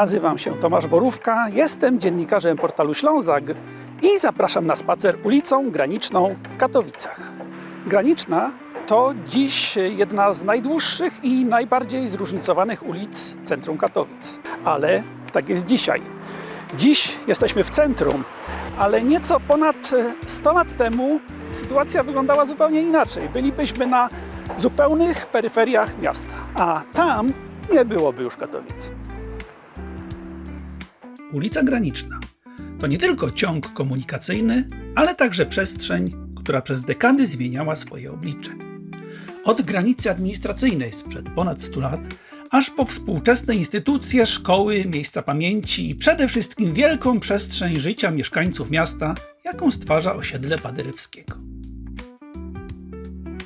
Nazywam się Tomasz Borówka, jestem dziennikarzem portalu Ślązak i zapraszam na spacer ulicą Graniczną w Katowicach. Graniczna to dziś jedna z najdłuższych i najbardziej zróżnicowanych ulic centrum Katowic. Ale tak jest dzisiaj. Dziś jesteśmy w centrum, ale nieco ponad e, 100 lat temu sytuacja wyglądała zupełnie inaczej. Bylibyśmy na zupełnych peryferiach miasta, a tam nie byłoby już Katowic. Ulica Graniczna to nie tylko ciąg komunikacyjny, ale także przestrzeń, która przez dekady zmieniała swoje oblicze. Od granicy administracyjnej sprzed ponad 100 lat, aż po współczesne instytucje, szkoły, miejsca pamięci i przede wszystkim wielką przestrzeń życia mieszkańców miasta, jaką stwarza osiedle Paderewskiego.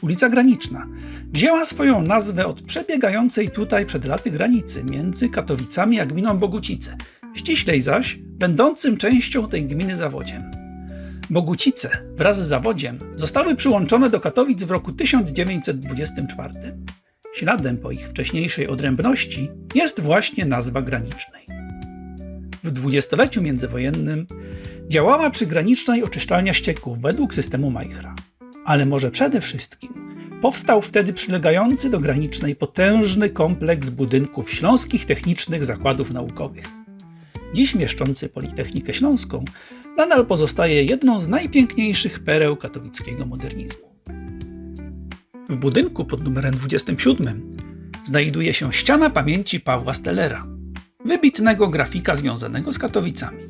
Ulica Graniczna wzięła swoją nazwę od przebiegającej tutaj przed laty granicy między Katowicami a gminą Bogucice, ściślej zaś będącym częścią tej gminy Zawodziem. Bogucice wraz z Zawodziem zostały przyłączone do Katowic w roku 1924. Śladem po ich wcześniejszej odrębności jest właśnie nazwa granicznej. W dwudziestoleciu międzywojennym działała przy granicznej oczyszczalnia ścieków według systemu Majchra. Ale może przede wszystkim powstał wtedy przylegający do granicznej potężny kompleks budynków Śląskich Technicznych Zakładów Naukowych. Dziś mieszczący Politechnikę Śląską, nadal pozostaje jedną z najpiękniejszych pereł katowickiego modernizmu. W budynku pod numerem 27 znajduje się ściana pamięci Pawła Stellera, wybitnego grafika związanego z Katowicami,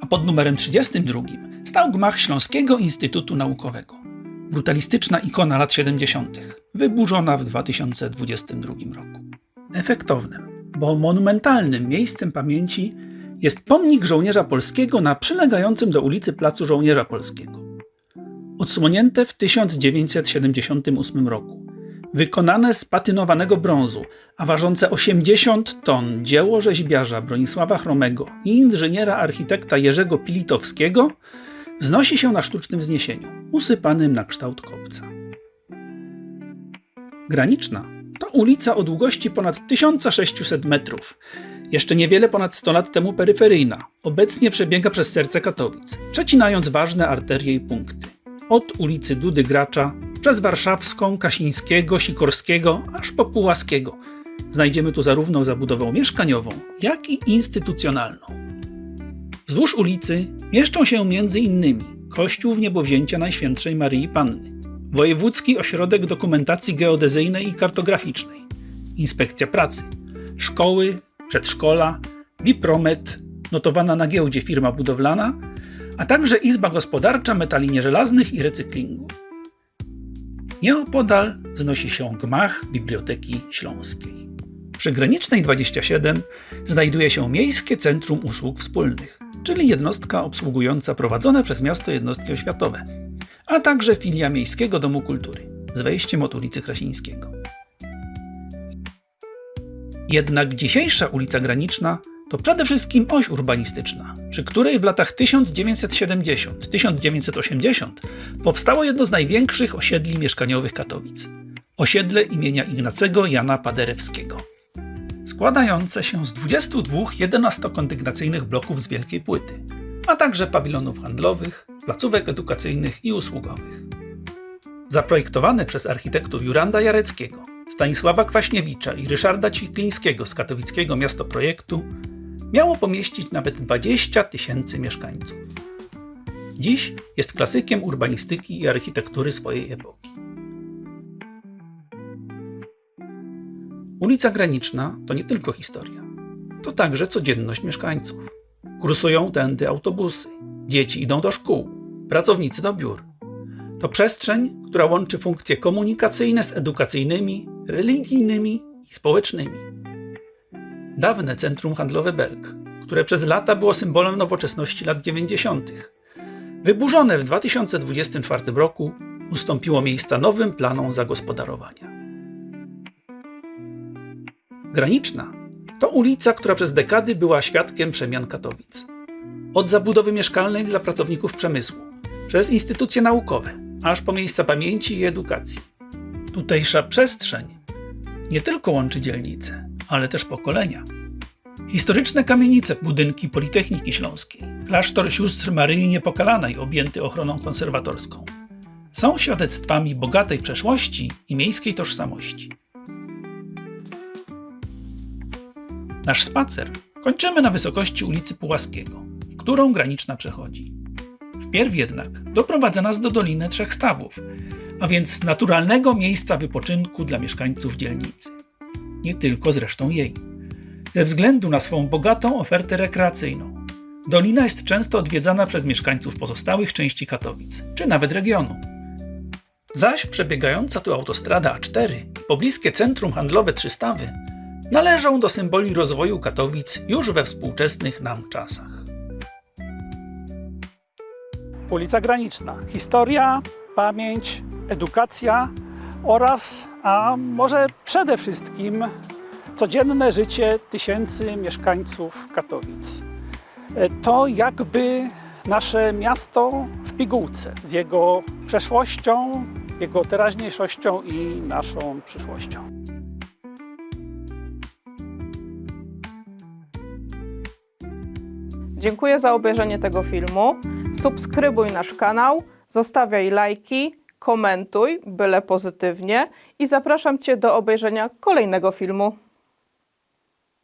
a pod numerem 32 stał gmach Śląskiego Instytutu Naukowego. Brutalistyczna ikona lat 70., wyburzona w 2022 roku. Efektownym, bo monumentalnym miejscem pamięci jest pomnik żołnierza polskiego na przylegającym do ulicy Placu Żołnierza Polskiego. Odsłonięte w 1978 roku, wykonane z patynowanego brązu, a ważące 80 ton dzieło rzeźbiarza Bronisława Chromego i inżyniera architekta Jerzego Pilitowskiego wznosi się na sztucznym wzniesieniu, usypanym na kształt kopca. Graniczna to ulica o długości ponad 1600 metrów, jeszcze niewiele ponad 100 lat temu peryferyjna, obecnie przebiega przez serce Katowic, przecinając ważne arterie i punkty. Od ulicy Dudy Gracza, przez Warszawską, Kasińskiego, Sikorskiego, aż po Pułaskiego. Znajdziemy tu zarówno zabudowę mieszkaniową, jak i instytucjonalną. Wzdłuż ulicy mieszczą się m.in. Kościół w niebowzięcia Najświętszej Maryi Panny, Wojewódzki Ośrodek Dokumentacji Geodezyjnej i Kartograficznej, Inspekcja Pracy, szkoły, przedszkola, Bipromet, notowana na giełdzie firma budowlana, a także Izba Gospodarcza Metali Nieżelaznych i Recyklingu. Nieopodal wznosi się gmach Biblioteki Śląskiej. Przy Granicznej 27 znajduje się Miejskie Centrum Usług Wspólnych, czyli jednostka obsługująca prowadzone przez miasto jednostki oświatowe, a także filia Miejskiego Domu Kultury z wejściem od ulicy Krasińskiego. Jednak dzisiejsza ulica Graniczna to przede wszystkim oś urbanistyczna, przy której w latach 1970-1980 powstało jedno z największych osiedli mieszkaniowych Katowic osiedle imienia Ignacego Jana Paderewskiego. Składające się z 22 11-kondygnacyjnych bloków z wielkiej płyty, a także pawilonów handlowych, placówek edukacyjnych i usługowych. Zaprojektowane przez architektów Juranda Jareckiego, Stanisława Kwaśniewicza i Ryszarda Ciklińskiego z katowickiego miasto projektu, miało pomieścić nawet 20 tysięcy mieszkańców. Dziś jest klasykiem urbanistyki i architektury swojej epoki. Ulica Graniczna to nie tylko historia, to także codzienność mieszkańców. Kursują tędy autobusy, dzieci idą do szkół, pracownicy do biur. To przestrzeń, która łączy funkcje komunikacyjne z edukacyjnymi, religijnymi i społecznymi. Dawne centrum handlowe Belk, które przez lata było symbolem nowoczesności lat 90., wyburzone w 2024 roku, ustąpiło miejsca nowym planom zagospodarowania. Graniczna to ulica, która przez dekady była świadkiem przemian Katowic. Od zabudowy mieszkalnej dla pracowników przemysłu, przez instytucje naukowe, aż po miejsca pamięci i edukacji. Tutejsza przestrzeń nie tylko łączy dzielnice, ale też pokolenia. Historyczne kamienice, budynki Politechniki Śląskiej, klasztor sióstr Maryi Niepokalanej objęty ochroną konserwatorską. Są świadectwami bogatej przeszłości i miejskiej tożsamości. Nasz spacer kończymy na wysokości ulicy Pułaskiego, w którą graniczna przechodzi. Wpierw jednak doprowadza nas do Doliny Trzech Stawów, a więc naturalnego miejsca wypoczynku dla mieszkańców dzielnicy. Nie tylko zresztą jej. Ze względu na swą bogatą ofertę rekreacyjną, dolina jest często odwiedzana przez mieszkańców pozostałych części Katowic, czy nawet regionu. Zaś przebiegająca tu autostrada A4 i pobliskie centrum handlowe Trzystawy należą do symboli rozwoju Katowic już we współczesnych nam czasach. Ulica Graniczna. Historia, pamięć, edukacja oraz, a może przede wszystkim, codzienne życie tysięcy mieszkańców Katowic. E, To jakby nasze miasto w pigułce z jego przeszłością, jego teraźniejszością i naszą przyszłością. Dziękuję za obejrzenie tego filmu. Subskrybuj nasz kanał, zostawiaj lajki, komentuj, byle pozytywnie i zapraszam Cię do obejrzenia kolejnego filmu.